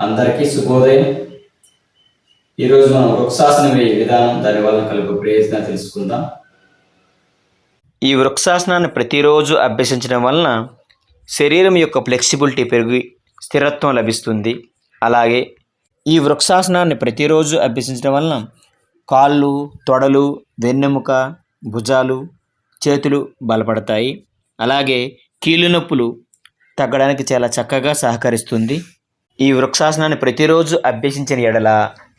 అందరికీ శుభోదయం. ఈరోజు మనం వృక్షాసనం వేయ విధానం దాని వల్ల కలుగు ప్రయోజనం తెలుసుకుందాం. ఈ వృక్షాసనాన్ని ప్రతిరోజు అభ్యసించడం వలన శరీరం యొక్క ఫ్లెక్సిబిలిటీ పెరిగి స్థిరత్వం లభిస్తుంది. అలాగే ఈ వృక్షాసనాన్ని ప్రతిరోజు అభ్యసించడం వలన కాళ్ళు తొడలు వెన్నెముక భుజాలు చేతులు బలపడతాయి. అలాగే కీళ్ళు నొప్పులు తగ్గడానికి చాలా చక్కగా సహకరిస్తుంది. ఈ వృక్షాసనాన్ని ప్రతిరోజు అభ్యసించిన ఎడల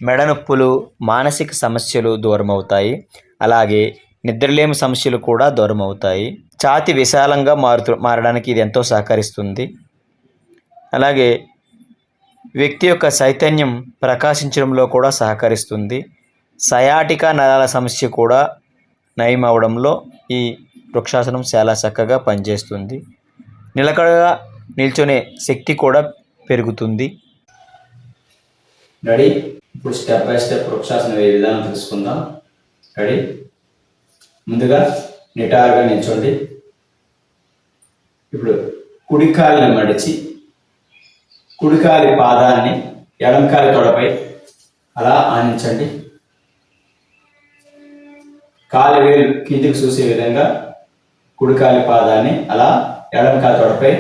మెడ నొప్పులు మానసిక సమస్యలు దూరమవుతాయి. అలాగే నిద్రలేమి సమస్యలు కూడా దూరం అవుతాయి ఛాతి విశాలంగా మారుతూ మారడానికి ఇది ఎంతో సహకరిస్తుంది. అలాగే వ్యక్తి యొక్క చైతన్యం ప్రకాశించడంలో కూడా సహకరిస్తుంది. సయాటికా నరాల సమస్య కూడా నయం అవడంలో ఈ వృక్షాసనం చాలా చక్కగా పనిచేస్తుంది. నిలకడగా నిల్చునే శక్తి కూడా పెరుగుతుంది. రెడీ ఇప్పుడు స్టెప్ బై స్టెప్ వృక్షాసన వేయ విధానం తెలుసుకుందాం. రెడీ ముందుగా నిటారుగా నిల్చోండి. ఇప్పుడు కుడికాలిని మడిచి కుడికాలి పాదాన్ని ఎడంకాలి తొడపై అలా ఆనించండి. కాలి వేలు కిందికి చూసే విధంగా కుడికాలి పాదాన్ని అలా ఎడంకాలి తొడపై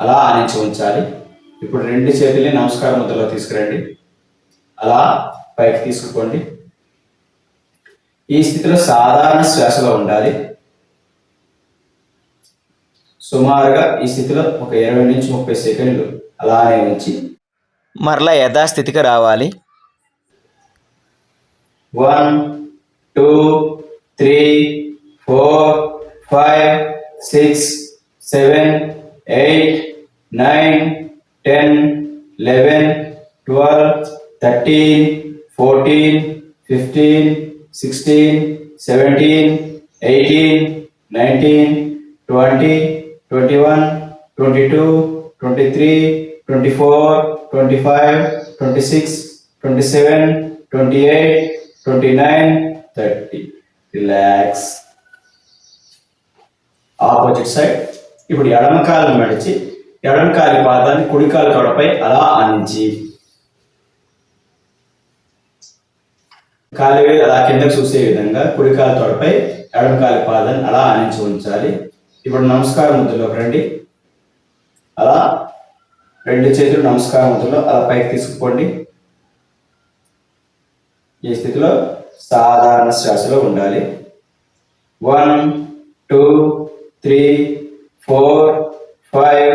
అలా ఆనించి ఉంచాలి. ఇప్పుడు రెండు చేతుల్ని నమస్కార ముద్రలో తీసుకురండి. అలా పైకి తీసుకుపోండి. ఈ స్థితిలో సాధారణ శ్వాసలో ఉండాలి. సుమారుగా ఈ స్థితిలో ఒక ఇరవై నుంచి ముప్పై సెకండ్లు అలానే ఉంచి మరలా యథాస్థితికి రావాలి. One two three four five six seven eight nine ten eleven twelve thirteen fourteen fifteen sixteen seventeen eighteen nineteen twenty twenty one twenty two twenty three twenty four twenty five twenty six twenty seven twenty eight twenty nine thirty. Relax opposite side ఇప్పుడు ఎడమ కాలు మడిచి ఎడంకాలి పాదాన్ని కుడికాలు తొడపై అలా ఆనించి కాలి వేలు అలా కిందకు చూసే విధంగా కుడికాలు తొడపై ఎడంకాలి పాదాన్ని అలా ఆనించి ఉంచాలి. ఇప్పుడు నమస్కార ముద్రలోకి రండి. అలా రెండు చేతులు నమస్కార ముద్రలో అలా పైకి తీసుకుపోండి. ఈ స్థితిలో సాధారణ శ్వాసలో ఉండాలి. One two three four five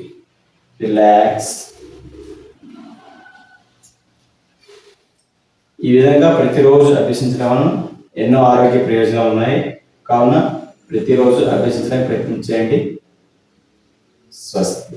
relax ఈ విధంగా ప్రతిరోజు అభ్యసించడం వలన ఎన్నో ఆరోగ్య ప్రయోజనాలు ఉన్నాయి. కావున ప్రతిరోజు అభ్యసించడానికి ప్రయత్నం చేయండి. స్వస్తి.